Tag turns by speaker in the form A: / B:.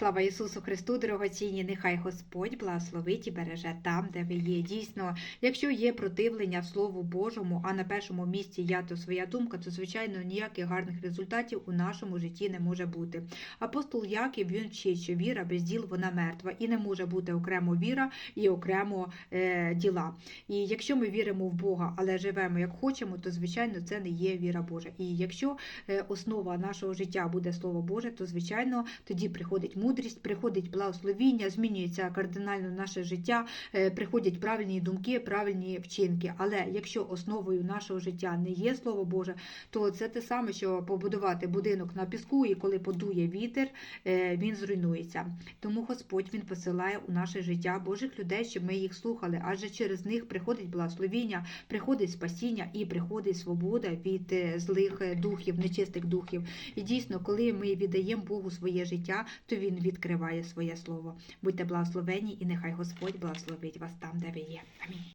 A: Слава Ісусу Христу, дорогоцінні, нехай Господь благословить і береже там, де ви є. Дійсно, якщо є противлення Слову Божому, а на першому місці я то своя думка, то звичайно ніяких гарних результатів у нашому житті не може бути. Апостол Яків він вчить, що віра без діл вона мертва, і не може бути окремо віра і окремо е, діла. І якщо ми віримо в Бога, але живемо як хочемо, то звичайно це не є віра Божа. І якщо е, основа нашого життя буде Слово Боже, то звичайно тоді приходить мудрість, приходить благословіння, змінюється кардинально наше життя, е, приходять правильні думки, правильні вчинки. Але якщо основою нашого життя не є Слово Боже, то це те саме, що побудувати будинок на піску, і коли подує вітер, е, він зруйнується. Тому Господь він посилає у наше життя Божих людей, щоб ми їх слухали, адже через них приходить благословіння, приходить спасіння і приходить свобода від е, злих духів, нечистих духів. І дійсно, коли ми віддаємо Богу своє життя, то Відкриває своє слово. Будьте благословені, і нехай Господь благословить вас там, де ви є. Амінь.